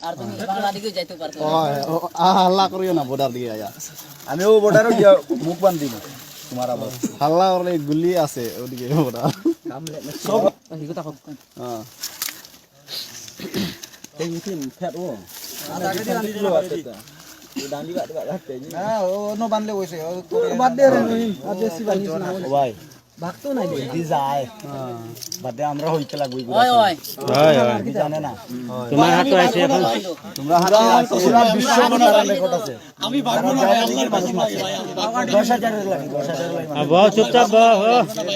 আর তুমি বাংলা দিকে যাইতে পারতো হয় ও, আ, হাল্লা করিও না বর্ডার দিকে আয়া আমিও বর্ডারও গিয়া মুখ বান্ধি না তোমার আবার হাল্লা করলে গুলি আছে ওদিকে বর্ডার সব হ্যাঁ এই মুখে ফেট ও না অন্য বান্ধলে বসে বাদ দে রে নহিম আর বেশি বানিস না ও ভাই ভাগতো নাই দি যায়। বাদ আমরা হইতে লাগবো ওই ওই কি জানে না। তোমার হাতে আছে এখন? তোমরা হাতে পুরা বিশ্ব রেকর্ড আছে। আমি ভাগবো না ভাই আল্লাহর বাসি লাগে 10000 লাগে 10000 লাগে আ, বহ চুপচাপ বহ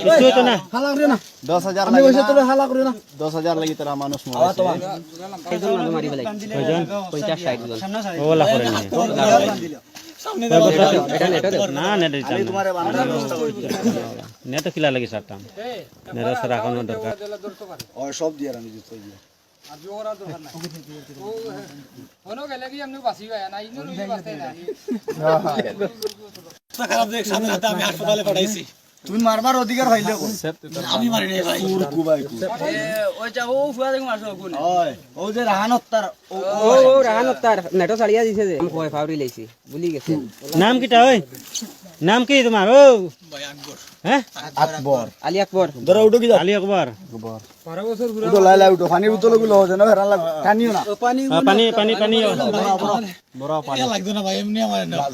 কিছু হইতো না? হালা করে না। দশ হাজার আমি লাগি ওইসে না। হালা করে না। দশ হাজার লাগি তোরা মানুষ আওয়া তো মরাইছে কয়জন? ওলা করে নি না নেট দিতাম না। তোমারে বানানোর ব্যবস্থা করে নেট খিলা লাগি সারতাম। নেট রাখানো দরকার। ও সব দিয়ে আমি দিতে দিয়ে তুমি মারবার অধিকার পাইলে আমি মারি নাই ভাই। কুর কুবাই কুর ওই যা ও ফুয়া দেখো মারছো কোন ওই ও যে রাহানত ও ও ও নেটো চালিয়া দিছে যে। কয় ফাউরি লাইছি বুলি গেছে নাম কিটা ওই। নাম কি তোমার? ও। হ্যাঁ? আকবর। আলী আকবর। ধরো উঠো কি আলী আকবর। উঠো লাই লাই উঠো। পানির বোতলগুলো হচ্ছে না হেরান লাগ টানিও না। আ, পানি পানি পানি ও।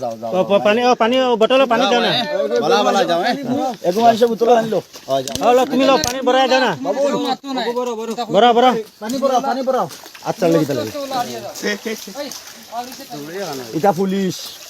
যাও। যাও পানি ও পানি ও বটল পানি দাও না। বলা বলা যাও এ। এগো মানুষে বোতল আনলো। ও লো, তুমি লো পানি ভরাই দাও না। বড় বড় পানি পড়াও পানি পড়াও আচ্ছা লাগি তাহলে এটা পুলিশ।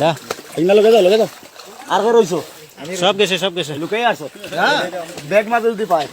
দা ইংলা লগে যাও লগে যাও আর কে রইছো সব গেছে সব গেছে। লুকাই আছো? হ্যাঁ ব্যাগ মাঝে যদি পায়।